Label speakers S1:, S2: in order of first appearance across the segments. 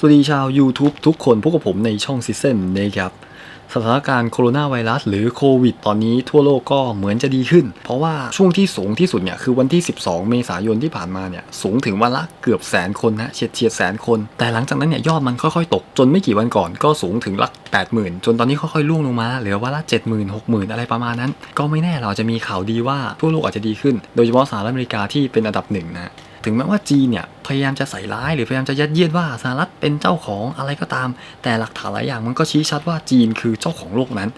S1: สวัสดีชาว YouTube ทุกคนพวกกับผมในช่องซิเซนนะครับสถานการณ์โคโรนาไวรัสหรือโควิดตอนนี้ทั่วโลกก็เหมือนจะดีขึ้น เพราะว่าช่วงที่สูงที่สุดเนี่ยคือวันที่ 12 เมษายนที่ผ่านมาเนี่ยสูงถึงวันละเกือบแสนคนนะเฉียดเฉียดแสนคน แต่หลังจากนั้นเนี่ยยอดมันค่อยๆ ตก จนไม่กี่วันก่อนก็สูงถึงหลัก 80,000 จนตอนนี้ค่อยๆล่วงลงมาเหลือวันละ 70,000 60,000 อะไรประมาณนั้น ก็ไม่แน่เราจะมีข่าวดีว่าทั่วโลกอาจจะดีขึ้น โดยเฉพาะสหรัฐอเมริกาที่เป็นอันดับหนึ่งนะ ถึงแม้ว่าจีนเนี่ยพยายามจะใส่ร้ายหรือพยายามจะยัดเยียดว่าสหรัฐเป็นเจ้าของอะไรก็ตาม แต่หลักฐานหลายอย่างมันก็ชี้ชัดว่าจีนคือเจ้าของโลกนั้น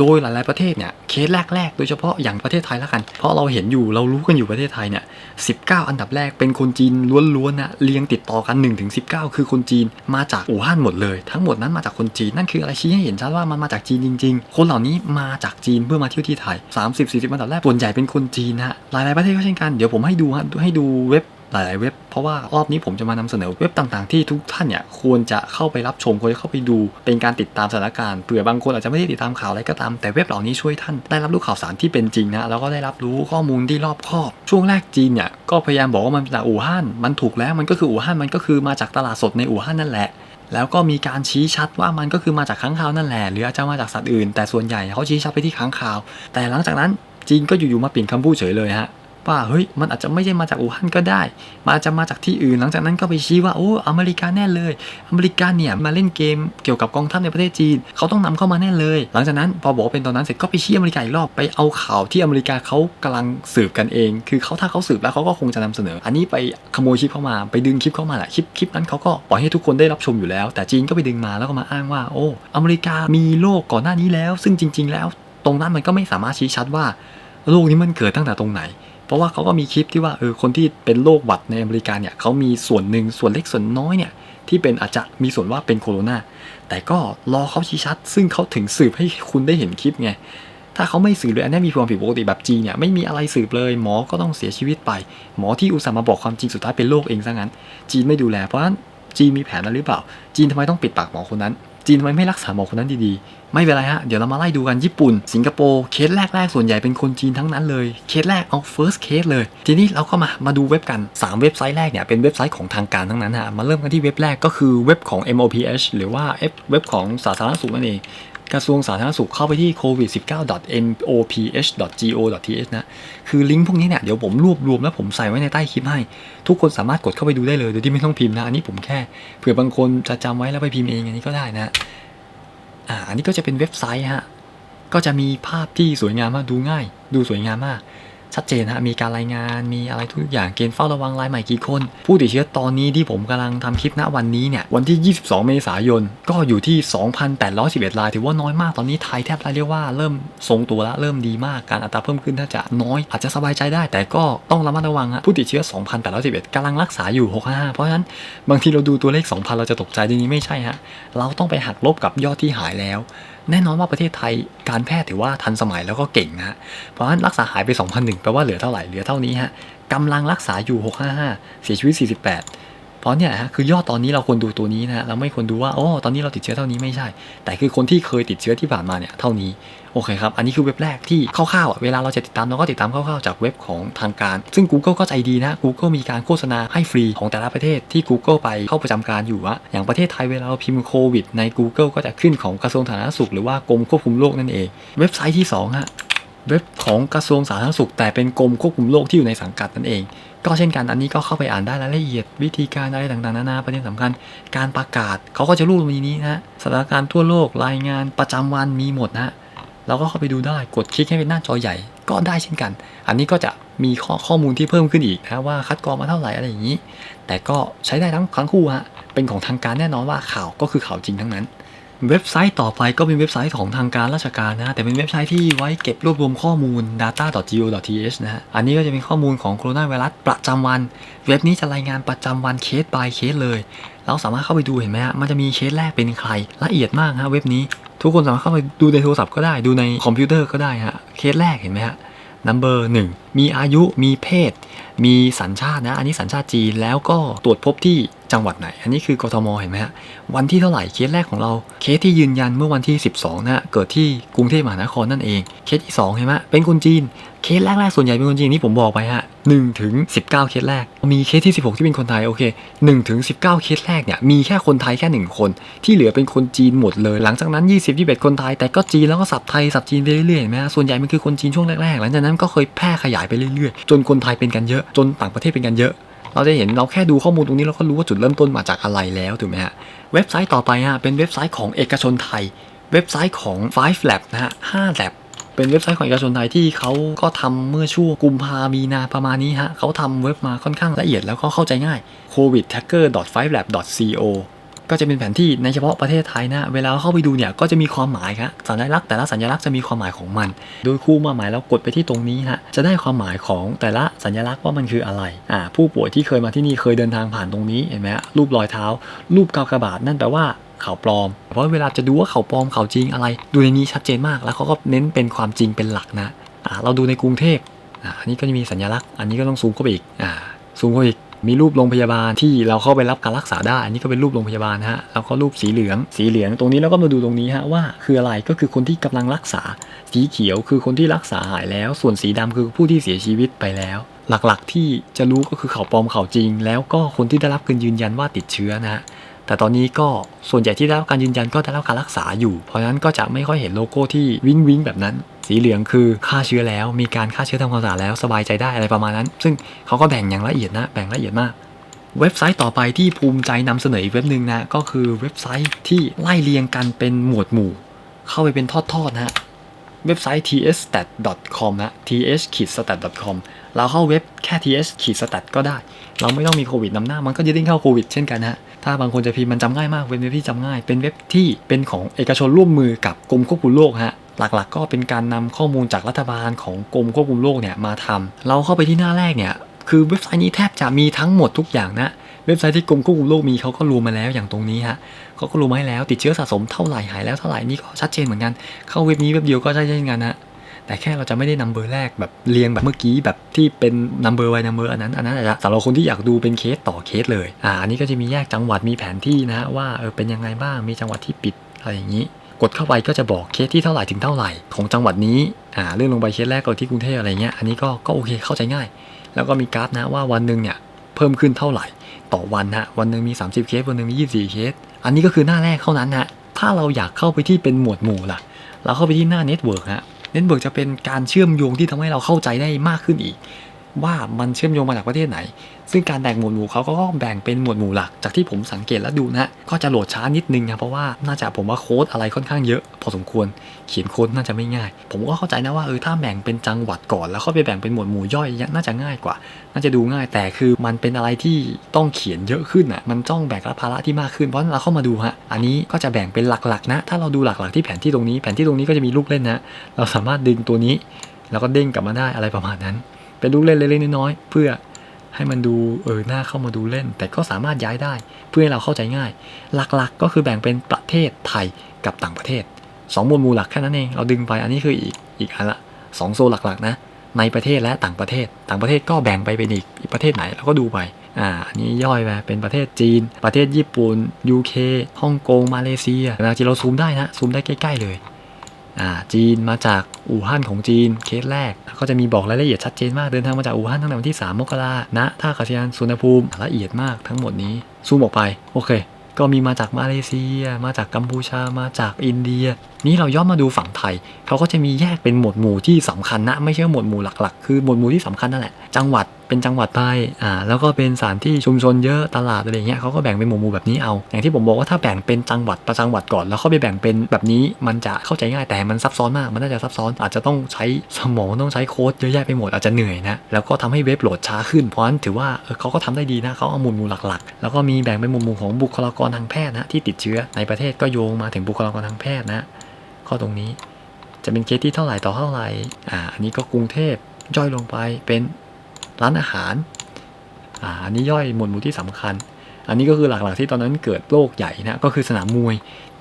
S1: โดยหลาย ๆประเทศเนี่ยเคสแรก ๆ โดยเฉพาะอย่างประเทศไทยล้วกัน เพราะเราเห็นอยู่เรารู้กันอยู่ประเทศไทยเนี่ย19อันดับแรกเป็นคนจีนล้วนๆนะเรียงติดต่อกัน1-19คือคนจีนมาจากอู่ฮั่นหมดเลย ทั้งหมดนั้นมาจากคนจีนนั่นคืออะไรชี้ให้เห็นชัดว่ามันมาจากจีนจริง ๆ คนเหล่านี้มาจากจีนเพื่อมาเที่ยวที่ไทย 30-40อันดับแรกส่วนใหญ่เป็นคนจีนนะหลายๆประเทศก็เช่นกันเดี๋ยวผมให้ดูฮะให้ดูเว็บ หลายๆเว็บ เพราะว่ารอบนี้ผมจะมานำเสนอเว็บต่างๆที่ทุกท่านเนี่ยควรจะเข้าไปรับชมควรจะเข้าไปดูเป็นการติดตามสถานการณ์เผื่อบางคนอาจจะไม่ได้ติดตามข่าวอะไรก็ตามแต่เว็บเหล่านี้ช่วยท่านได้รับรู้ข่าวสารที่เป็นจริงนะแล้วก็ได้รับรู้ข้อมูลที่รอบคอบช่วงแรกจีนเนี่ยก็พยายามบอกว่ามันจากอู่ฮั่นมันถูกแล้วมันก็คืออู่ฮั่นมันก็คือมาจากตลาดสดในอู่ฮั่นนั่นแหละแล้วก็มีการชี้ชัดว่ามันก็คือมาจากค้างคาวนั่นแหละหรืออาจจะมาจากสัตว์อื่น แต่ส่วนใหญ่เขาชี้ชัดไปที่ค้างคาว แต่หลังจากนั้นจีนก็อยู่ๆมาเปลี่ยนคำพูดเฉยเลยฮะ ว่าเฮ้ยมันอาจจะไม่ใช่มาจากอู่ฮั่นก็ได้มันอาจจะมาจากที่อื่น หลังจากนั้นก็ไปชี้ว่าโอ้อเมริกาแน่เลย อเมริกาเนี่ยมาเล่นเกมเกี่ยวกับกองทัพในประเทศจีนเขาต้องนำเข้ามาแน่เลย หลังจากนั้นพอบอกเป็นตอนนั้นเสร็จก็ไปชี้อเมริกาอีกรอบไปเอาข่าวที่อเมริกาเขากำลังสืบกันเอง คือเขาถ้าเขาสืบแล้วเขาก็คงจะนำเสนอ อันนี้ไปขโมยคลิปเข้ามาไปดึงคลิปเข้ามาแหละคลิปคลิปนั้นเขาก็ปล่อยให้ทุกคนได้รับชมอยู่แล้ว แต่จีนก็ไปดึงมาแล้วก็มาอ้างว่าโอ้อเมริกามีโรคก่อนหน้านี้แล้ว ซึ่งจริง ๆ แล้ว ตรงนั้นมันก็ไม่สามารถชี้ชัดว่าโรคนี้มันเกิดตั้งแต่ตรงไหน เพราะว่าเขาก็มีคลิปที่ว่าเออคนที่เป็นโรคหวัดในอเมริกาเนี่ยเขามีส่วนหนึ่งส่วนเล็กส่วนน้อยเนี่ยที่เป็นอาจจะมีส่วนว่าเป็นโคโรนาแต่ก็รอเขาชี้ชัด ซึ่งเขาถึงสืบให้คุณได้เห็นคลิปไงถ้าเขาไม่สืบเลยอันนี้มีความผิดปกติแบบจีเนี่ยไม่มีอะไรสืบเลยหมอก็ต้องเสียชีวิตไป หมอที่อุตส่าห์มาบอกความจริงสุดท้ายเป็นโรคเองซะงั้น จีนไม่ดูแลเพราะฉะนั้นจีนมีแผนอะไรหรือเปล่า จีนทำไมต้องปิดปากหมอคนนั้น จีนทำไมไม่รักษาหมอคนนั้นดีๆ ไม่เป็นไรฮะ เดี๋ยวเรามาไล่ดูกันญี่ปุ่น สิงคโปร์ เคสแรกๆ ส่วนใหญ่เป็นคนจีนทั้งนั้นเลย เคสแรกเอา first case เลย ทีนี้เราก็มา มาดูเว็บกัน 3 เว็บไซต์แรกเนี่ย เป็นเว็บไซต์ของทางการทั้งนั้นฮะ มาเริ่มกันที่เว็บแรกก็คือเว็บของ MOPH หรือว่าเว็บของสาธารณสุขนั่นเอง กระทรวงสาธารณสุขเข้าไปที่ covid 19 moph go th นะ คือลิงก์พวกนี้เนี่ยเดี๋ยวผมรวบรวมแล้วผมใส่ไว้ในใต้คลิปให้ ทุกคนสามารถกดเข้าไปดูได้เลย โดยที่ไม่ต้องพิมพ์นะ อันนี้ผมแค่เผื่อบางคนจะจำไว้แล้วไปพิมพ์เองอันนี้ก็ได้นะอ่าอันนี้ก็จะเป็นเว็บไซต์ฮะก็จะมีภาพที่สวยงามมากดูง่าย ดูสวยงามมาก ชัดเจนฮะมีการรายงานมีอะไรทุกอย่างเกณฑ์เฝ้าระวังรายใหม่กี่คน ผู้ติดเชื้อตอนนี้ที่ผมกำลังทำคลิปณวันนี้เนี่ยวันที่ 22 เมษายน ก็อยู่ที่ 2,811 ราย ถือว่าน้อยมากตอนนี้ไทยแทบจะเรียกว่าเริ่มทรงตัวแล้วเริ่มดีมากการอัตราเพิ่มขึ้นถ้าจะน้อยอาจจะสบายใจได้ แต่ก็ต้องระมัดระวังฮะผู้ติดเชื้อ 2,811กำลังรักษาอยู่ 655เพราะฉะนั้นบางทีเราดูตัวเลข 2,000 เราจะตกใจทีนี้ไม่ใช่ฮะเราต้องไปหักลบกับยอดที่หายแล้ว แน่นอนว่าประเทศไทยการแพทย์ถือว่าทันสมัยแล้วก็เก่งนะฮะ เพราะฉะนั้นรักษาหายไป 2,001แปลว่าเหลือเท่าไหร่ เหลือเท่านี้ฮะกำลังรักษาอยู่ 655 เสียชีวิต 48 ราะเนี่ยฮะคือยอดตอนนี้เราควรดูตัวนี้นะเราไม่ควรดูว่าโอ้ตอนนี้เราติดเชื้อเท่านี้ไม่ใช่ แต่คือคนที่เคยติดเชื้อที่ผ่านมาเนี่ยเท่านี้โอเคครับ อันนี้คือเว็บแรกที่คร่าวๆเวลาเราจะติดตามเราก็ติดตามคร่าวๆจากเว็บของทางการ ซึ่ง Google ก็ใจดีนะ Google มีการโฆษณาให้ฟรีของแต่ละประเทศที่ Google ไปเข้าประจำการอยู่อะอย่างประเทศไทยเวลาเราพิมพ์โควิดใน Google ก็จะขึ้นของกระทรวงสาธารณสุขหรือว่ากรมควบคุมโรคนั่นเอง เว็บไซต์ที่สองฮะเว็บของกระทรวงสาธารณสุข แต่เป็นกรมควบคุมโรคที่อยู่ในสังกัดนั่นเอง ก็เช่นกันอันนี้ก็เข้าไปอ่านได้รายละเอียดวิธีการอะไรต่างๆนานาประเด็นสำคัญ การประกาศเขาก็จะรูปมีนี้นะสถานการณ์ทั่วโลกรายงานประจำวันมีหมดนะฮะเราก็เข้าไปดูได้กดคลิกให้เป็นหน้าจอใหญ่ก็ได้เช่นกัน อันนี้ก็จะมีข้อข้อมูลที่เพิ่มขึ้นอีกนะว่าคัดกรองมาเท่าไหร่อะไรอย่างนี้ แต่ก็ใช้ได้ทั้งทั้งคู่ฮะเป็นของทางการแน่นอนว่าข่าวก็คือข่าวจริงทั้งนั้น เว็บไซต์ต่อไปก็เป็นเว็บไซต์ของทางการราชการนะ แต่เป็นเว็บไซต์ที่ไว้เก็บรวบรวมข้อมูล data.go.th นะฮะ อันนี้ก็จะเป็นข้อมูลของโคโรนาไวรัสประจำวัน เว็บนี้จะรายงานประจำวันเคส by เคสเลย เราสามารถเข้าไปดูเห็นไหมฮะ มันจะมีเคสแรกเป็นใคร ละเอียดมากฮะเว็บนี้ ทุกคนสามารถเข้าไปดูในโทรศัพท์ก็ได้ ดูในคอมพิวเตอร์ก็ได้ฮะ เคสแรกเห็นไหมฮะ number 1 มีอายุมีเพศ มีสัญชาตินะ อันนี้สัญชาติจีนแล้วก็ตรวจพบที่จังหวัดไหน อันนี้คือกทมเห็นไหมฮะวันที่เท่าไหร่เคสแรกของเรา เคสที่ยืนยันเมื่อวันที่ 12นะฮะเกิดที่กรุงเทพมหานครนั่นเอง เคสที่2เห็นไหมเป็นคนจีน เคสแรกๆส่วนใหญ่เป็นคนจีนที่ผมบอกไปฮะ1ถึง19 เคสแรก มีเคสที่ 16 ที่เป็นคนไทยโอเค1ถึง19 เคสแรกเนี่ยมีแค่คนไทยแค่ 1 คน ที่เหลือเป็นคนจีนหมดเลย หลังจากนั้น 20 21 คนไทยแต่ก็จีนแล้วก็สับไทยสับจีนเรื่อยๆเห็นไหมฮะส่วนใหญ่มันคือคนจีนช่วงแรกๆหลังจากนั้นก็เคยแพร่ขยายไปเรื่อยๆ จนคนไทยเป็นกันเยอะ จนต่างประเทศเป็นกันเยอะ เราจะเห็นเราแค่ดูข้อมูลตรงนี้เราก็รู้ว่าจุดเริ่มต้นมาจากอะไรแล้วถูกไหมฮะ เว็บไซต์ต่อไปฮะเป็นเว็บไซต์ของเอกชนไทย เว็บไซต์ของ Five Lab นะฮะ5 Lab เป็นเว็บไซต์ของเอกชนไทยที่เขาก็ทำเมื่อช่วงกุมภามีนาประมาณนี้ฮะเขาทำเว็บมาค่อนข้างละเอียดแล้วก็เข้าใจง่าย covidtracker.5lab.co ก็จะเป็นแผนที่ในเฉพาะประเทศไทยนะ เวลาเข้าไปดูเนี่ยก็จะมีความหมายครับสัญลักษณ์แต่ละสัญลักษณ์จะมีความหมายของมัน โดยคู่มาหมายแล้วกดไปที่ตรงนี้ฮะจะได้ความหมายของแต่ละสัญลักษณ์ว่ามันคืออะไรอ่าผู้ป่วยที่เคยมาที่นี่เคยเดินทางผ่านตรงนี้เห็นไหมฮะรูปรอยเท้า รูปกากบาทนั่นแปลว่าข่าวปลอม เพราะเวลาจะดูว่าข่าวปลอมข่าวจริงอะไร ดูในนี้ชัดเจนมากแล้วเขาก็เน้นเป็นความจริงเป็นหลักนะอ่าเราดูในกรุงเทพอ่าอันนี้ก็จะมีสัญลักษณ์ อันนี้ก็ต้องซูมเข้าไปอีกอ่าซูมเข้าไปอีก มีรูปโรงพยาบาลที่เราเข้าไปรับการรักษาได้ อันนี้ก็เป็นรูปโรงพยาบาลนะฮะแล้วก็รูปสีเหลือง สีเหลืองตรงนี้เราก็มาดูตรงนี้ฮะว่าคืออะไรก็คือคนที่กำลังรักษา สีเขียวคือคนที่รักษาหายแล้ว ส่วนสีดำคือผู้ที่เสียชีวิตไปแล้ว หลักๆที่จะรู้ก็คือข่าวปลอมข่าวจริง แล้วก็คนที่ได้รับการยืนยันว่าติดเชื้อนะฮะแต่ตอนนี้ก็ส่วนใหญ่ที่ได้รับการยืนยันก็ได้รับการรักษาอยู่ เพราะนั้นก็จะไม่ค่อยเห็นโลโก้ที่วิ้งวิ้งแบบนั้น สีเหลืองคือฆ่าเชื้อแล้ว มีการฆ่าเชื้อทำความสะอาดแล้วสบายใจได้อะไรประมาณนั้น ซึ่งเขาก็แบ่งอย่างละเอียดนะ แบ่งละเอียดมากเว็บไซต์ต่อไปที่ภูมิใจนำเสนออีกเว็บหนึ่งนะก็คือเว็บไซต์ที่ไล่เรียงกันเป็นหมวดหมู่ เข้าไปเป็นทอดๆนะฮะเว็บไซต์ tsstat.com นะ th-stat.com เราเข้าเว็บแค่ th-stat ก็ได้ เราไม่ต้องมีโควิดนำหน้า มันก็จะดิ้งเข้าโควิดเช่นกันฮะถ้าบางคนจะพิมพ์มันจำง่ายมากเป็นเว็บที่จำง่าย เป็นเว็บที่เป็นของเอกชนร่วมมือกับกรมควบคุมโรคฮะ หลักๆ ก็เป็นการนำข้อมูลจากรัฐบาลของกรมควบคุมโรคเนี่ยมาทำเราเข้าไปที่หน้าแรกเนี่ยคือเว็บไซต์นี้แทบจะมีทั้งหมดทุกอย่างนะเว็บไซต์ที่กรมควบคุมโรคมีเขาก็รวมมาแล้วอย่างตรงนี้ฮะเขาก็รวมมาให้แล้วติดเชื้อสะสมเท่าไหร่หายแล้วเท่าไหร่นี่ก็ชัดเจนเหมือนกัน เข้าเว็บนี้เว็บเดียวก็ใช่เช่นกันนะแต่แค่เราจะไม่ได้นัมเบอร์แรกแบบเรียงแบบเมื่อกี้แบบที่เป็นนัมเบอร์ไว้นัมเบอร์อันนั้นอันนั้นอาจจะสำหรับคนที่อยากดูเป็นเคสต่อเคสเลยอ่าอันนี้ก็จะมีแยกจังหวัดมีแผนที่นะฮะว่าเออเป็นยังไงบ้างมีจังหวัดที่ปิดอะไรอย่างนี้ กดเข้าไปก็จะบอกเคสที่เท่าไหร่ถึงเท่าไหร่ของจังหวัดนี้อ่าเลื่อนลงไปเคสแรกก็ที่กรุงเทพอะไรเงี้ยอันนี้ก็ก็โอเคเข้าใจง่าย แล้วก็มีกราฟนะว่าวันหนึ่งเนี่ยเพิ่มขึ้นเท่าไหร่ ต่อวันฮะวันหนึ่งมี 30 เคสวันหนึ่งมี 24 เคส อันนี้ก็คือหน้าแรกเท่านั้นฮะถ้าเราอยากเข้าไปที่เป็นหมวดหมู่ล่ะ เราเข้าไปที่หน้าเน็ตเวิร์กฮะเน็ตเวิร์กจะเป็นการเชื่อมโยงที่ทำให้เราเข้าใจได้มากขึ้นอีก ว่ามันเชื่อมโยงมาจากประเทศไหน ซึ่งการแบ่งหมวดหมู่เขาก็แบ่งเป็นหมวดหมู่หลัก จากที่ผมสังเกตแล้วดูนะฮะก็จะโหลดช้านิดนึงนะเพราะว่าน่าจะผมว่าโค้ดอะไรค่อนข้างเยอะ พอสมควรเขียนโค้ดน่าจะไม่ง่าย ผมก็เข้าใจนะว่าเออถ้าแบ่งเป็นจังหวัดก่อน แล้วค่อยไปแบ่งเป็นหมวดหมู่ย่อยน่าจะง่ายกว่า น่าจะดูง่ายแต่คือมันเป็นอะไรที่ต้องเขียนเยอะขึ้นอะมันต้องแบกรับภาระที่มากขึ้นเพราะเราเข้ามาดูฮะอันนี้ก็จะแบ่งเป็นหลักๆนะ ถ้าเราดูหลักๆที่แผนที่ตรงนี้แผนที่ตรงนี้ก็จะมีลูกเล่นนะ เราสามารถดึงตัวนี้ แล้วก็เด้งกลับมาได้อะไรประมาณนั้น เป็นลูกเล่นเล็กๆน้อยๆเพื่อให้มันดูเออหน้าเข้ามาดูเล่น แต่ก็สามารถย้ายได้เพื่อให้เราเข้าใจง่าย หลักๆ ก็คือแบ่งเป็นประเทศไทยกับต่างประเทศสองหมวดหมู่หลักแค่นั้นเองเราดึงไปอันนี้คืออีกอีกอันละสองโซนหลักๆนะในประเทศและต่างประเทศ ต่างประเทศก็แบ่งไปเป็นอีกอีกประเทศไหนเราก็ดูไปอ่าอันนี้ย่อยไปเป็นประเทศจีน ประเทศญี่ปุ่น UK ฮ่องกงมาเลเซียเวลาที่เราซูมได้นะซูมได้ใกล้ ๆ เลย จีนมาจากอู่ฮั่นของจีนเคสแรก ก็จะมีบอกรายละเอียดชัดเจนมากเดินทางมาจากอู่ฮั่นตั้งแต่วันที่ 3 มกราณท่าอากาศยานสุวรรณภูมิละเอียดมากทั้งหมดนี้ซูมออกไปโอเค ก็มีมาจากมาเลเซีย มาจากกัมพูชามาจากอินเดีย นี่เราย้อนมาดูฝั่งไทย เขาก็จะมีแยกเป็นหมวดหมู่ที่สำคัญนะ ไม่ใช่หมวดหมู่หลักๆ คือหมวดหมู่ที่สำคัญนั่นแหละจังหวัด เป็นจังหวัดไปอ่าแล้วก็เป็นสถานที่ชุมชนเยอะตลาดอะไรเงี้ยเขาก็แบ่งเป็นหมวดหมู่แบบนี้เอา อย่างที่ผมบอกว่าถ้าแบ่งเป็นจังหวัดประจังหวัดก่อน แล้วเข้าไปแบ่งเป็นแบบนี้มันจะเข้าใจง่ายแต่มันซับซ้อนมากมันน่าจะซับซ้อน อาจจะต้องใช้สมองต้องใช้โค้ดเยอะแยะไปหมดอาจจะเหนื่อยนะแล้วก็ทำให้เว็บโหลดช้าขึ้นเพราะฉะนั้นถือว่าเออเขาก็ทำได้ดีนะเขาเอาหมวดหมู่หลักๆ แล้วก็มีแบ่งเป็นหมวดหมู่ของบุคลากรทางแพทย์นะที่ติดเชื้อในประเทศก็โยงมาถึงบุคลากรทางแพทย์นะข้อตรงนี้จะเป็นเคสที่เท่าไหร่ต่อเท่าไหร่อ่าอันนี้ก็กรุงเทพย่อยลงไปเป็น ร้านอาหารอ่าอันนี้ย่อยหมวดหมู่ที่สำคัญ อันนี้ก็คือหลักๆที่ตอนนั้นเกิดโรคใหญ่นะก็คือสนามมวย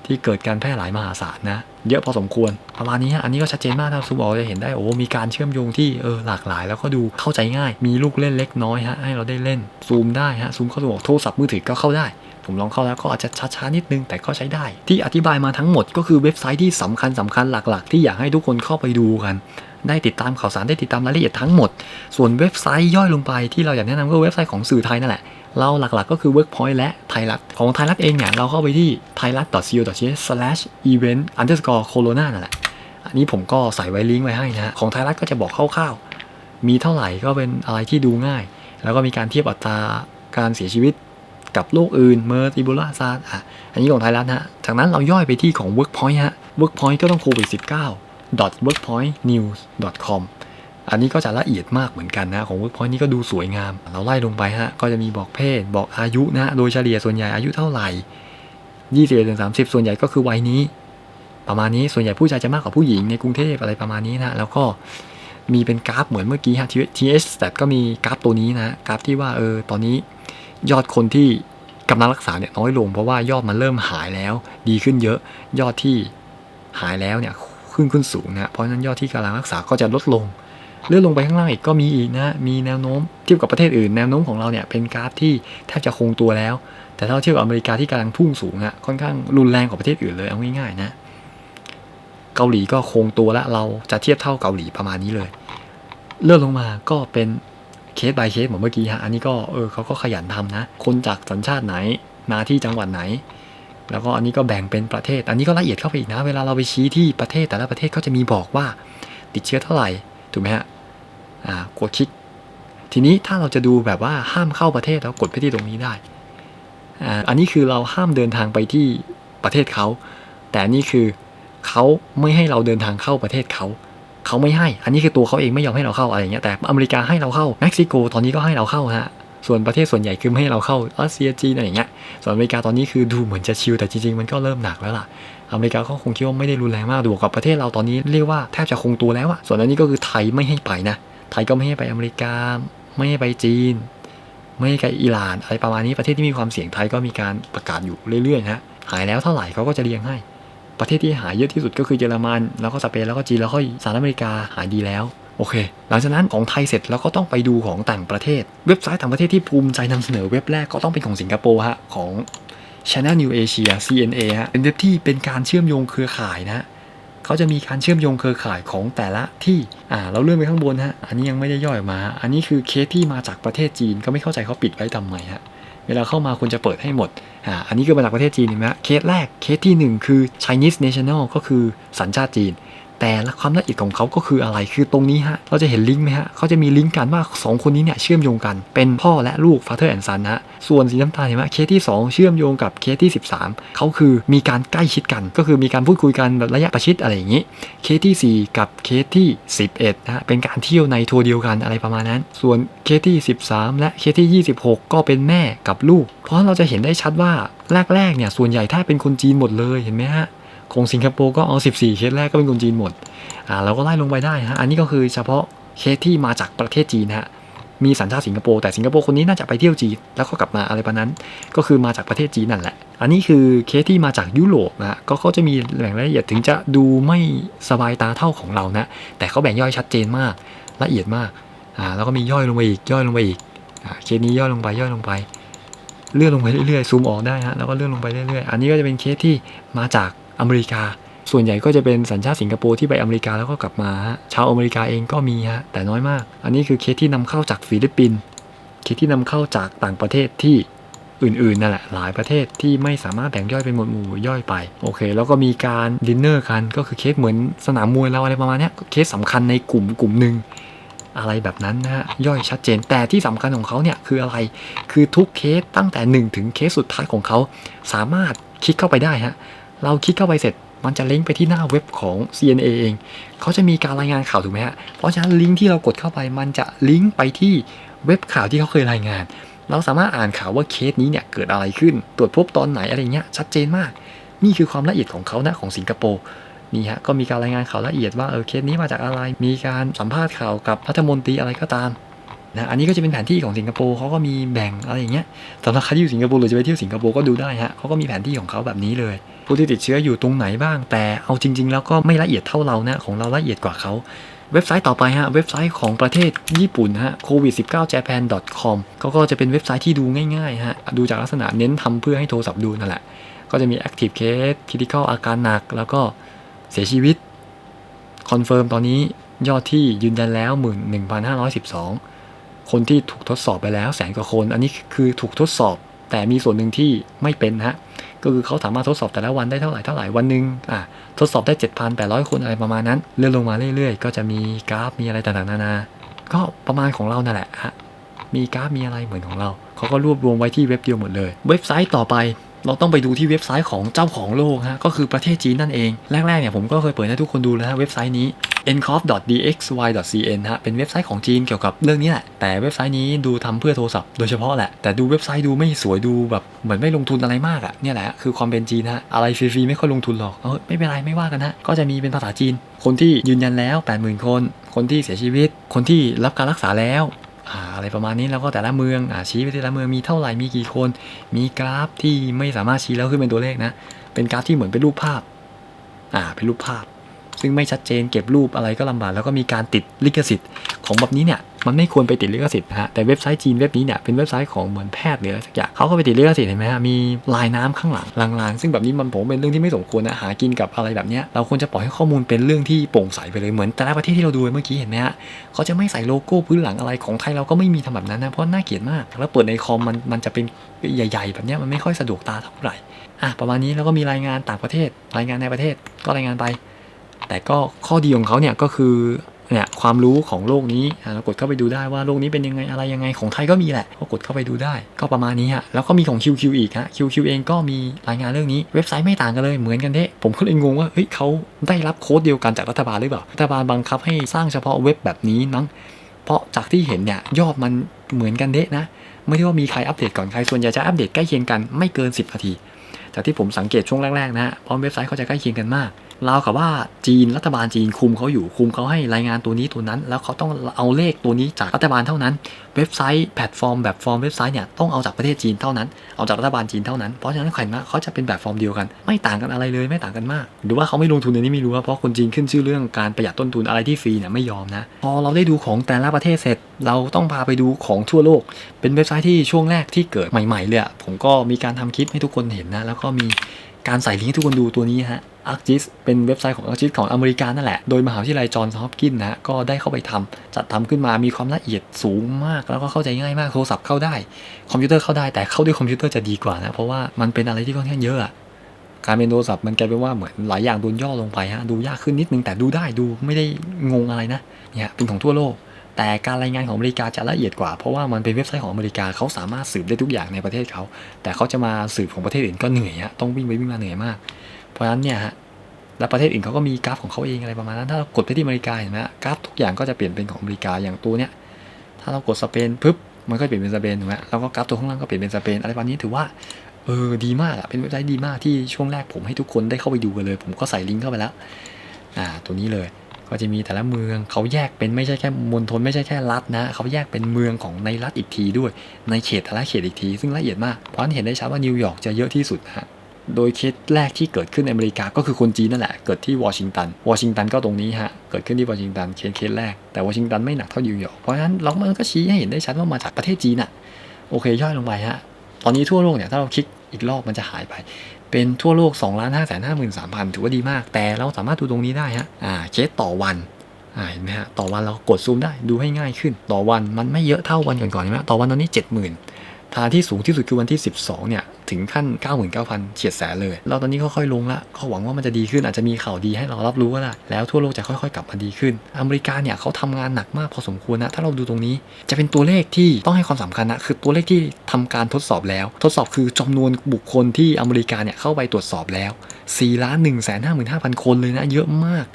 S1: ที่เกิดการแพร่หลายมหาศาลนะเยอะพอสมควรประมาณนี้ฮะอันนี้ก็ชัดเจนมากถ้าซูมออกจะเห็นได้โอ้มีการเชื่อมโยงที่เออหลากหลาย แล้วก็ดูเข้าใจง่าย มีลูกเล่นเล็กน้อยฮะให้เราได้เล่นซูมได้ฮะซูมเข้าสู่โทรศัพท์มือถือก็เข้าได้ ผมลองเข้าแล้วก็อาจจะช้าๆนิดนึงแต่ก็ใช้ได้ ที่อธิบายมาทั้งหมดก็คือเว็บไซต์ที่สำคัญสำคัญหลัก ๆ ที่อยากให้ทุกคนเข้าไปดูกัน ได้ติดตามข่าวสารได้ติดตามรายละเอียดทั้งหมด ส่วนเว็บไซต์ย่อยลงไปที่เราอยากแนะนำก็เว็บไซต์ของสื่อไทยนั่นแหละเราหลักๆก็คือ Workpoint และไทยรัฐของไทยรัฐเองเนี่ยเราเข้าไปที่ thairat.co.th/event_corona นั่นแหละอันนี้ผมก็ใส่ไว้ลิงก์ไว้ให้นะฮะของไทยรัฐก็จะบอกคร่าวๆ มีเท่าไหร่ก็เป็นอะไรที่ดูง่าย แล้วก็มีการเทียบอัตราการเสียชีวิตกับโรคอื่นเมอร์ติบูลาซาร์อะอันนี้ของไทยรัฐนะฮะจากนั้นเราย่อยไปที่ของ Workpoint ฮะ Workpoint ก็ต้องโควิด19 workpointnews.com อันนี้ก็จะละเอียดมากเหมือนกันนะของ Workpoint นี่ก็ดูสวยงาม เราไล่ลงไปฮะ ก็จะมีบอกเพศ บอกอายุนะ โดยเฉลี่ยส่วนใหญ่อายุเท่าไหร่21ถึง30ส่วนใหญ่ก็คือวัยนี้ ประมาณนี้ส่วนใหญ่ผู้ชายจะมากกว่าผู้หญิงในกรุงเทพอะไรประมาณนี้นะ แล้วก็มีเป็นกราฟเหมือนเมื่อกี้ฮะ TH stat ก็มีกราฟตัวนี้นะ กราฟที่ว่าเออตอนนี้ยอดคนที่กำลังรักษาเนี่ยน้อยลงเพราะว่ายอดมันเริ่มหายแล้ว ดีขึ้นเยอะยอดที่หายแล้วเนี่ย ขึ้นขึ้นสูงนะเพราะนั้นยอดที่กำลังรักษาก็จะลดลงเลื่อนลงไปข้างล่างอีกก็มีอีกนะ มีแนวโน้มเทียบกับประเทศอื่นแนวโน้มของเราเนี่ยเป็นกราฟที่แทบจะคงตัวแล้ว แต่ถ้าเทียบกับอเมริกาที่กำลังพุ่งสูงอะค่อนข้างรุนแรงกว่าประเทศอื่นเลยเอาง่ายๆนะ เกาหลีก็คงตัวละเราจะเทียบเท่าเกาหลีประมาณนี้เลย เลื่อนลงมาก็เป็นเคส by เคสเหมือนเมื่อกี้ฮะ อันนี้ก็เออเขาก็ขยันทำนะ คนจากสัญชาติไหนมาที่จังหวัดไหน แล้วก็อันนี้ก็แบ่งเป็นประเทศ อันนี้ก็ละเอียดเข้าไปอีกนะ เวลาเราไปชี้ที่ประเทศแต่ละประเทศก็จะมีบอกว่าติดเชื้อเท่าไหร่ ถูกไหมฮะ อ่ากดคลิก ทีนี้ถ้าเราจะดูแบบว่าห้ามเข้าประเทศเรากดไปที่ตรงนี้ได้ อ่า อันนี้คือเราห้ามเดินทางไปที่ประเทศเขา แต่นี่คือเขาไม่ให้เราเดินทางเข้าประเทศเขา เขาไม่ให้ อันนี้คือตัวเขาเองไม่ยอมให้เราเข้าอะไรเงี้ย แต่อเมริกาให้เราเข้า เม็กซิโกตอนนี้ก็ให้เราเข้าฮะ ส่วนประเทศส่วนใหญ่คือไม่ให้เราเข้ารัสเซียจีนอะไรอย่างเงี้ยส่วนอเมริกาตอนนี้คือดูเหมือนจะชิลแต่จริงๆมันก็เริ่มหนักแล้วล่ะอเมริกาก็คงคิดว่าไม่ได้รุนแรงมากดูกับประเทศเราตอนนี้เรียกว่าแทบจะคงตัวแล้วอะส่วนอันนี้ก็คือไทยไม่ให้ไปนะ ไทยก็ไม่ให้ไปอเมริกา ไม่ให้ไปจีน ไม่ให้ไปอิหร่านอะไรประมาณนี้ประเทศที่มีความเสี่ยงไทยก็มีการประกาศอยู่เรื่อยๆนะหายแล้วเท่าไหร่เขาก็จะเรียงให้ ประเทศที่หายเยอะที่สุดก็คือเยอรมันแล้วก็สเปนแล้วก็จีนแล้วก็สหรัฐอเมริกาหายดีแล้ว โอเค หลังจากนั้นของไทยเสร็จแล้วก็ต้องไปดูของต่างประเทศ เว็บไซต์ต่างประเทศที่ภูมิใจนำเสนอเว็บแรกก็ต้องเป็นของสิงคโปร์ฮะของ Channel New Asia CNA ฮะเป็นเว็บที่เป็นการเชื่อมโยงเครือข่ายนะเขาจะมีการเชื่อมโยงเครือข่ายของแต่ละที่อ่าเราเลื่อนไปข้างบนฮะอันนี้ยังไม่ได้ย่อยมา อันนี้คือเคสที่มาจากประเทศจีนก็ไม่เข้าใจเขาปิดไว้ทำไมฮะเวลาเข้ามาควรจะเปิดให้หมด อ่า อันนี้คือมาจากประเทศจีนเห็นไหมฮะเคสแรก เคสที่หนึ่งคือ Chinese National ก็คือสัญชาติจีน แต่ละความละเอียดของเขาก็คืออะไรคือตรงนี้ฮะเราจะเห็นลิงก์ไหมฮะเขาจะมีลิงก์กันว่า 2 คนนี้เนี่ยเชื่อมโยงกัน เป็นพ่อและลูก father and son นะฮะส่วนสีน้ำตาลเห็นไหมเคสที่ 2 เชื่อมโยงกับเคสที่ 13 เขาคือมีการใกล้ชิดกัน ก็คือมีการพูดคุยกันแบบระยะประชิดอะไรอย่างนี้เคสที่ 4 กับเคสที่ 11นะฮะเป็นการเที่ยวในทัวร์เดียวกันอะไรประมาณนั้น ส่วนเคสที่ 13 และเคสที่ 26 ก็เป็นแม่กับลูก เพราะเราจะเห็นได้ชัดว่าแรกๆเนี่ยส่วนใหญ่ถ้าเป็นคนจีนหมดเลยเห็นไหมฮะ ของสิงคโปร์ก็เอา 14 เคสแรกก็เป็นคนจีนหมดอ่าเราก็ไล่ลงไปได้ฮะอันนี้ก็คือเฉพาะเคสที่มาจากประเทศจีนฮะมีสัญชาติสิงคโปร์แต่สิงคโปร์คนนี้น่าจะไปเที่ยวจีนแล้วก็กลับมาอะไรประนั้น ก็คือมาจากประเทศจีนนั่นแหละ อันนี้คือเคสที่มาจากยุโรปนะฮะก็เขาจะมีแบ่งรายละเอียดถึงจะดูไม่สบายตาเท่าของเรานะ แต่เขาแบ่งย่อยชัดเจนมากละเอียดมากอ่าแล้วก็มีย่อยลงไปอีกย่อยลงไปอีกอ่าเคสนี้ย่อยลงไปย่อยลงไป เลื่อนลงไปเรื่อยๆซูมออกได้ฮะแล้วก็เลื่อนลงไปเรื่อยๆ อันนี้ก็จะเป็นเคสที่มาจาก อเมริกา ส่วนใหญ่ก็จะเป็นสัญชาติสิงคโปร์ที่ไปอเมริกาแล้วก็กลับมาชาวอเมริกาเองก็มีฮะแต่น้อยมาก อันนี้คือเคสที่นำเข้าจากฟิลิปปินส์เคสที่นำเข้าจากต่างประเทศที่อื่นๆนั่นแหละหลายประเทศที่ไม่สามารถแบ่งย่อยเป็นหมวดหมู่ย่อยไปโอเค แล้วก็มีการดินเนอร์กันก็คือเคสเหมือนสนามมวยเราอะไรประมาณนี้เคสสำคัญในกลุ่มกลุ่มหนึ่งอะไรแบบนั้นนะฮะย่อยชัดเจนแต่ที่สำคัญของเขาเนี่ยคืออะไร คือทุกเคสตั้งแต่ 1 ถึงเคสสุดท้ายของเขา สามารถคลิกเข้าไปได้ฮะ เราคลิกเข้าไปเสร็จมันจะลิงก์ไปที่หน้าเว็บของ CNA เอง เขาจะมีการรายงานข่าวถูกไหมฮะ เพราะฉะนั้นลิงก์ที่เรากดเข้าไปมันจะลิงก์ไปที่เว็บข่าวที่เขาเคยรายงาน เราสามารถอ่านข่าวว่าเคสนี้เนี่ยเกิดอะไรขึ้น ตรวจพบตอนไหนอะไรเงี้ยชัดเจนมาก นี่คือความละเอียดของเขานะของสิงคโปร์นี่ฮะก็มีการรายงานข่าวละเอียดว่าเออเคสนี้มาจากอะไร มีการสัมภาษณ์ข่าวกับรัฐมนตรีอะไรก็ตามนะอันนี้ก็จะเป็นแผนที่ของสิงคโปร์เขาก็มีแบ่งอะไรอย่างเงี้ยสำหรับใครที่อยู่สิงคโปร์หรือจะไปเที่ยวสิงคโปร์ก็ดูได้ฮะเขาก็มีแผนที่ของเขาแบบนี้เลย ผู้ที่ติดเชื้ออยู่ตรงไหนบ้าง แต่เอาจริง ๆ แล้วก็ไม่ละเอียดเท่าเรานะของเราละเอียดกว่าเขาเว็บไซต์ต่อไปฮะเว็บไซต์ของประเทศญี่ปุ่นฮะ covid 1 9 japan com เขาก็จะเป็นเว็บไซต์ที่ดูง่ายๆฮะดูจากลักษณะเน้นทำเพื่อให้โทรศัพท์ดูนั่นแหละ ก็จะมี active case critical อาการหนัก แล้วก็เสียชีวิตคอนเฟิร์มตอนนี้ยอดที่ยืนยันแล้วหมื่นหนึ่งพันห้าร้อยสิบสองคนที่ถูกทดสอบไปแล้วแสนกว่าคน อันนี้คือถูกทดสอบ แต่มีส่วนหนึ่งที่ไม่เป็นฮะ ก็คือเขาสามารถทดสอบแต่ละวันได้เท่าไหร่เท่าไหร่วันหนึ่งอะทดสอบได้ 7,800 คนอะไรประมาณนั้น เลื่อนลงมาเรื่อยๆ ก็จะมีกราฟมีอะไรต่างๆนานา ก็ประมาณของเรานั่นแหละฮะมีกราฟมีอะไรเหมือนของเรา เขาก็รวบรวมไว้ที่เว็บเดียวหมดเลย เว็บไซต์ต่อไป เราต้องไปดูที่เว็บไซต์ของเจ้าของโลกฮะก็คือประเทศจีนนั่นเอง แรกๆเนี่ยผมก็เคยเปิดให้ทุกคนดูแล้วฮะเว็บไซต์นี้ ncof.dxy.cn ฮะเป็นเว็บไซต์ของจีนเกี่ยวกับเรื่องนี้แหละแต่เว็บไซต์นี้ดูทำเพื่อโทรศัพท์โดยเฉพาะแหละแต่ดูเว็บไซต์ดูไม่สวยดูแบบเหมือนไม่ลงทุนอะไรมากอะเนี่ยแหละคือความเป็นจีนฮะอะไรฟรีๆไม่ค่อยลงทุนหรอกเออไม่เป็นไรไม่ว่ากันฮะก็จะมีเป็นภาษาจีน คนที่ยืนยันแล้ว 80,000 คน คนที่เสียชีวิต คนที่รับการรักษาแล้ว อะไรประมาณนี้แล้วก็แต่ละเมืองอชี้ไปแต่ละเมืองมีเท่าไหร่มีกี่คน มีกราฟที่ไม่สามารถชี้แล้วขึ้นเป็นตัวเลขนะ เป็นกราฟที่เหมือนเป็นรูปภาพ อ่าเป็นรูปภาพ ซึ่งไม่ชัดเจนเก็บรูปอะไรก็ลำบากแล้วก็มีการติดลิขสิทธิ์ ของแบบนี้เนี่ยมันไม่ควรไปติดลิขสิทธิ์นะฮะแต่เว็บไซต์จีนเว็บนี้เนี่ยเป็นเว็บไซต์ของเหมือนแพทย์หรืออะไรสักอย่างเขาก็ไปติดลิขสิทธิ์เห็นไหมฮะมีลายน้ำข้างหลังลางๆ ซึ่งแบบนี้มันผมเป็นเรื่องที่ไม่สมควรนะหากินกับอะไรแบบเนี้ยเราควรจะปล่อยให้ข้อมูลเป็นเรื่องที่โปร่งใสไปเลยเหมือนแต่ละประเทศที่เราดูเมื่อกี้เห็นไหมฮะเขาจะไม่ใส่โลโก้พื้นหลังอะไรของไทยเราก็ไม่มีทำแบบนั้นนะเพราะน่าเกลียดมากแล้วเปิดในคอมมันมันจะเป็นใหญ่ ๆ แบบเนี้ยมันไม่ค่อยสะดวกตาเท่าไหร่อะประมาณนี้แล้วก็มีรายงานต่างประเทศ รายงานในประเทศก็รายงานไป แต่ก็ข้อดีของเขาเนี่ยก็คือเนี่ยความรู้ของโลกนี้เรากดเข้าไปดูได้ว่าโลกนี้เป็นยังไงอะไรยังไงของไทยก็มีแหละก็กดเข้าไปดูได้ ก็ประมาณนี้ฮะแล้วก็มีของ QQ อีกฮะ QQ เองก็มีรายงานเรื่องนี้เว็บไซต์ไม่ต่างกันเลยเหมือนกันเด้ผมก็เลยงงว่าเฮ้ยเขาได้รับโค้ดเดียวกันจากรัฐบาลหรือเปล่ารัฐบาลบังคับให้สร้างเฉพาะเว็บแบบนี้มั้งเพราะจากที่เห็นเนี่ยยอดมันเหมือนกันเด้นะไม่ได้ว่ามีใครอัปเดตก่อนใครส่วนใหญ่จะอัปเดตใกล้เคียงกันไม่เกิน 10นาทีจากที่ผมสังเกตช่วงแรกๆนะฮะเพราะเว็บไซต์เขาจะใกล้เคียงกันมาก ราวกับว่าจีนรัฐบาลจีนคุมเขาอยู่คุมเขาให้รายงานตัวนี้ตัวนั้น แล้วเขาต้องเอาเลขตัวนี้จากรัฐบาลเท่านั้น เว็บไซต์แพลตฟอร์มแบบฟอร์มเว็บไซต์เนี่ยต้องเอาจากประเทศจีนเท่านั้นเอาจากรัฐบาลจีนเท่านั้นเพราะฉะนั้นแข่งมาเขาจะเป็นแบบฟอร์มเดียวกัน ไม่ต่างกันอะไรเลยไม่ต่างกันมาก หรือว่าเขาไม่ลงทุนในนี้ไม่รู้ว่าเพราะคนจีนขึ้นชื่อเรื่องการประหยัดต้นทุนอะไรที่ฟรีเนี่ยไม่ยอมนะพอเราได้ดูของแต่ละประเทศเสร็จ เราต้องพาไปดูของทั่วโลก เป็นเว็บไซต์ที่ช่วงแรกที่เกิดใหม่ๆเลยผมก็มีการทำคลิปให้ทุกคนเห็นนะแล้วก็มี การใส่ลิงก์ทุกคนดูตัวนี้ฮะ ArcGIS เป็นเว็บไซต์ของ ArcGIS ของอเมริกานั่นแหละ โดยมหาวิทยาลัยจอห์นฮอปกินส์นะฮะก็ได้เข้าไปทำจัดทำขึ้นมามีความละเอียดสูงมาก แล้วก็เข้าใจง่ายมากโทรศัพท์เข้าได้ คอมพิวเตอร์เข้าได้แต่เข้าด้วยคอมพิวเตอร์จะดีกว่านะ เพราะว่ามันเป็นอะไรที่ค่อนข้างเยอะอะการเป็นโทรศัพท์มันกลายเป็นว่าเหมือนหลายอย่างโดนย่อลงไปฮะดูยากขึ้นนิดนึงแต่ดูได้ดูไม่ได้งงอะไรนะเนี่ยเป็นของทั่วโลก แต่การรายงานของอเมริกาจะละเอียดกว่า เพราะว่ามันเป็นเว็บไซต์ของอเมริกาเขาสามารถสืบได้ทุกอย่างในประเทศเขา แต่เขาจะมาสืบของประเทศอื่นก็เหนื่อยฮะต้องวิ่งไปวิ่งมาเหนื่อยมาก เพราะฉะนั้นเนี่ยฮะแล้วประเทศอื่นเขาก็มีกราฟของเขาเองอะไรประมาณนั้น ถ้าเรากดไปที่อเมริกาเห็นไหมฮะกราฟทุกอย่างก็จะเปลี่ยนเป็นของอเมริกาอย่างตัวเนี้ยถ้าเรากดสเปนปุ๊บมันก็เปลี่ยนเป็นสเปนถูกไหมแล้วก็กราฟตัวข้างล่างก็เปลี่ยนเป็นสเปนอะไรประมาณนี้ถือว่าเออดีมากอะเป็นเว็บไซต์ดีมากที่ช่วงแรกผมให้ทุกคนได้เข้าไปดูกันเลย ผมก็ใส่ลิงก์เข้าไปแล้วอ่าตัวนี้เลย ก็จะมีแต่ละเมืองเขาแยกเป็นไม่ใช่แค่มณฑลไม่ใช่แค่รัฐนะ เขาแยกเป็นเมืองของในรัฐอีกทีด้วย ในเขตแต่ละเขตอีกที ซึ่งละเอียดมากเพราะฉันเห็นได้ชัดว่านิวยอร์กจะเยอะที่สุดฮะโดยเคสแรกที่เกิดขึ้นในอเมริกาก็คือคนจีนนั่นแหละ เกิดที่วอชิงตัน วอชิงตันก็ตรงนี้ฮะ เกิดขึ้นที่วอชิงตันเคสเคสแรก แต่วอชิงตันไม่หนักเท่านิวยอร์ก เพราะฉะนั้นเรามันก็ชี้ให้เห็นได้ชัดว่ามาจากประเทศจีนอะโอเคย่อยลงไปฮะ ตอนนี้ทั่วโลกเนี่ยถ้าเราคลิกอีกรอบมันจะหายไป เป็นทั่วโลก2ล้าน5 5 3 0 0ถือว่าดีมาก แต่เราสามารถดูตรงนี้ได้ฮะอ่าเคสต่อวันอ่าเห็นไหมฮะต่อวันเรากดซูมได้ดูให้ง่ายขึ้น ต่อวันมันไม่เยอะเท่าวันก่อนๆใช่ไหมต่อวันตอนนี้ 70,000 ทางที่สูงที่สุดคือวันที่ 12 เนี่ย ถึงขั้น 99,000 เฉียดแสนเลย เราตอนนี้ค่อยๆลงละก็หวังว่ามันจะดีขึ้นอาจจะมีข่าวดีให้เรารับรู้ก็ได้แล้วทั่วโลกจะค่อยๆ กลับมาดีขึ้น อเมริกาเนี่ยเขาทำงานหนักมากพอสมควรนะ ถ้าเราดูตรงนี้ จะเป็นตัวเลขที่ต้องให้ความสำคัญนะ คือตัวเลขที่ทำการทดสอบแล้ว ทดสอบคือจำนวนบุคคลที่อเมริกาเนี่ยเข้าไปตรวจสอบแล้ว4ล้าน1 5 5 0 0 0 คนเลยนะ เยอะมาก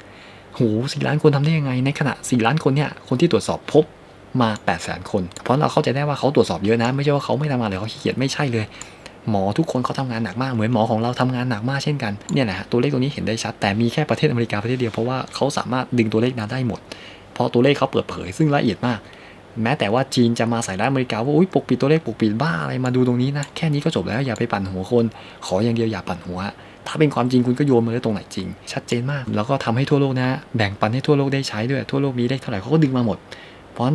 S1: โหสี่ล้านคนทำได้ยังไง ในขณะสี่ล้านคนเนี่ย คนที่ตรวจสอบพบ มา 8 0 0 0 0คน เพราะเราเข้าใจได้ว่าเขาตรวจสอบเยอะนะ ไม่ใช่ว่าเขาไม่ทำงานหรือเขาขี้เกียจไม่ใช่เลย หมอทุกคนเขาทำงานหนักมาก เหมือนหมอของเราทำงานหนักมากเช่นกัน เนี่ยแหละฮะตัวเลขตัวนี้เห็นได้ชัด แต่มีแค่ประเทศอเมริกาประเทศเดียว เพราะว่าเขาสามารถดึงตัวเลขนั้นได้หมด เพราะตัวเลขเขาเปิดเผย ซึ่งละเอียดมาก แม้แต่ว่าจีนจะมาใส่ร้ายอเมริกาว่าอุ้ยปกปิดตัวเลขปกปิดบ้าอะไร มาดูตรงนี้นะ แค่นี้ก็จบแล้ว อย่าไปปั่นหัวคน ขออย่างเดียวอย่าปั่นหัวถ้าเป็นความจริงคุณก็โยนมาเลยตรงไหนจริง ชัดเจนมาก แล้วก็ทำให้ทั่วโลกนะ แบ่งปันให้ทั่วโลกได้ใช้ด้วย ทั่วโลกมีเลขเท่าไหร่เขาก็ดึงมาหมด เพราะ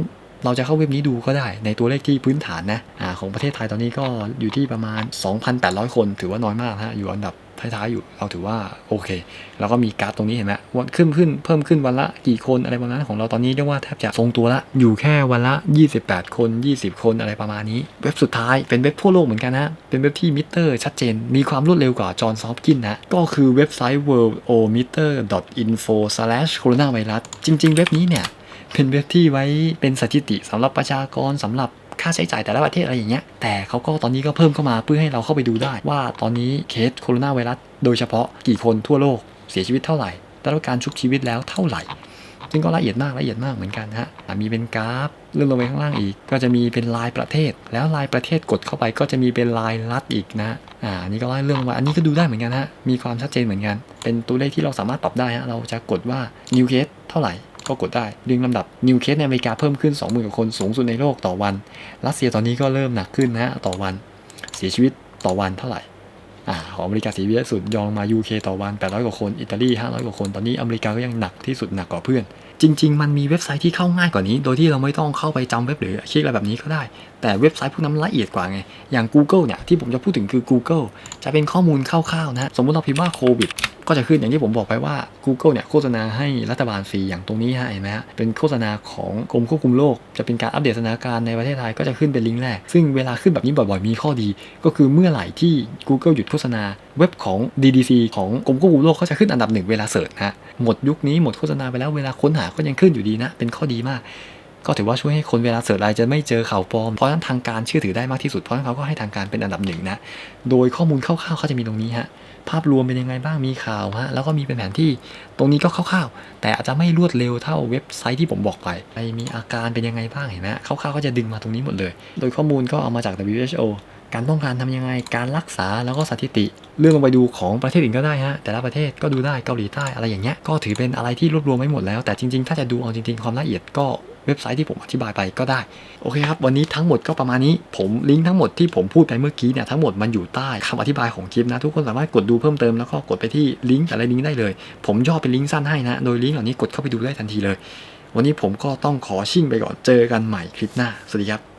S1: เราจะเข้าเว็บนี้ดูก็ได้ในตัวเลขที่พื้นฐานนะอของประเทศไทยตอนนี้ก็อยู่ที่ประมาณ 2,800 คน ถือว่าน้อยมากฮะอยู่อันดับท้ายๆอยู่เราถือว่าโอเค แล้วก็มีกราฟตรงนี้เห็นไหมวันขึ้นขึ้นเพิ่มขึ้นวันละกี่คนอะไรประมาณนั้นของเราตอนนี้เรียกว่าแทบจะทรงตัวละ อยู่แค่วันละ 28 คน 20 คนอะไรประมาณนี้ เว็บสุดท้ายเป็นเว็บทั่วโลกเหมือนกันนะ เป็นเว็บที่มิเตอร์ชัดเจน มีความรวดเร็วกว่าจอห์นซอฟกินนะ ก็คือเว็บไซต์ worldometer.info/coronavirus จริง ๆ เว็บนี้เนี่ย เป็นเว็บที่ไว้เป็นสถิติสำหรับประชากรสำหรับค่าใช้จ่ายแต่ละประเทศอะไรอย่างเงี้ย แต่เขาก็ตอนนี้ก็เพิ่มเข้ามาเพื่อให้เราเข้าไปดูได้ว่าตอนนี้เคสโคโรนาไวรัสโดยเฉพาะกี่คนทั่วโลกเสียชีวิตเท่าไหร่ได้รับการชุบชีวิตแล้วเท่าไหร่ ซึ่งก็ละเอียดมากละเอียดมากเหมือนกันฮะมีเป็นกราฟเลื่อนลงไปข้างล่างอีก ก็จะมีเป็นลายประเทศ แล้วลายประเทศกดเข้าไปก็จะมีเป็นลายรัฐอีกนะอ่านนี้ก็ไล่เรื่องมาอันนี้ก็ดูได้เหมือนกันฮะมีความชัดเจนเหมือนกัน เป็นตัวเลขที่เราสามารถปรับได้ฮะเราจะกดว่า new case เท่าไหร่ ก็กดได้ ดึงลำดับ new case ในอเมริกาเพิ่มขึ้น 20,000กว่าคนสูงสุดในโลกต่อวัน รัสเซียตอนนี้ก็เริ่มหนักขึ้นนะฮะต่อวัน เสียชีวิตต่อวันเท่าไหร่อ่าของอเมริกาเสียชีวิตเยอะสุดยองลงมา UK ต่อวัน 800 กว่าคน อิตาลี 500 กว่าคน ตอนนี้อเมริกาก็ยังหนักที่สุดหนักกว่าเพื่อน จริง ๆ มันมีเว็บไซต์ที่เข้าง่ายกว่านี้ โดยที่เราไม่ต้องเข้าไปจำเว็บหรือคลิกอะไรแบบนี้ก็ได้ แต่เว็บไซต์พวกนั้นละเอียดกว่าไง อย่าง Google เนี่ย ที่ผมจะพูดถึงคือ Google จะเป็นข้อมูลคร่าวๆนะ สมมติเราพิมพ์ว่าโควิดก็จะขึ้นอย่างที่ผมบอกไปว่า Google เนี่ยโฆษณาให้รัฐบาลฟรีอย่างตรงนี้ฮะเห็นไหมฮะเป็นโฆษณาของกรมควบคุมโรคจะเป็นการอัปเดตสถานการณ์ในประเทศไทยก็จะขึ้นเป็นลิงก์แรก ซึ่งเวลาขึ้นแบบนี้บ่อยๆมีข้อดี ก็คือเมื่อไหร่ที่ Google หยุดโฆษณา เว็บของ DDC ของกรมควบคุมโรคก็จะขึ้นอันดับหนึ่งเวลาเสิร์ชนะฮะหมดยุคนี้หมดโฆษณาไปแล้วเวลาค้นหาก็ยังขึ้นอยู่ดีนะเป็นข้อดีมาก ก็ถือว่าช่วยให้คนเวลาเสิร์ชอะไรจะไม่เจอข่าวปลอม เพราะฉะนั้นทางการเชื่อถือได้มากที่สุด เพราะฉะนั้นเขาก็ให้ทางการเป็นอันดับหนึ่งนะ โดยข้อมูลคร่าวๆเขาจะมีตรงนี้ฮะ ภาพรวมเป็นยังไงบ้าง มีข่าวฮะ แล้วก็มีเป็นแผนที่ ตรงนี้ก็คร่าวๆ แต่อาจจะไม่รวดเร็วเท่าเว็บไซต์ที่ผมบอกไปไมีอาการเป็นยังไงบ้างเห็นไหมคร่าวๆก็จะดึงมาตรงนี้หมดเลย โดยข้อมูลก็เอามาจาก WHO การป้องกันทำยังไง การรักษาแล้วก็สถิติ เรื่องลงไปดูของประเทศอื่นก็ได้ฮะ แต่ละประเทศก็ดูได้ เกาหลีใต้อะไรอย่างเงี้ย ก็ถือเป็นอะไรที่รวบรวมไว้หมดแล้ว แต่จริงๆ ถ้าจะดูเอาจริงๆ ความละเอียดก็ เว็บไซต์ที่ผมอธิบายไปก็ได้ โอเคครับ วันนี้ทั้งหมดก็ประมาณนี้ ผมลิงก์ทั้งหมดที่ผมพูดไปเมื่อกี้เนี่ยทั้งหมดมันอยู่ใต้คำอธิบายของคลิปนะ ทุกคนสามารถกดดูเพิ่มเติมแล้วก็กดไปที่ลิงก์แต่ละลิงก์ได้เลย ผมย่อเป็นลิงก์สั้นให้นะ โดยลิงก์เหล่านี้กดเข้าไปดูได้ทันทีเลย วันนี้ผมก็ต้องขอชิ่งไปก่อนเจอกันใหม่คลิปหน้าสวัสดีครับ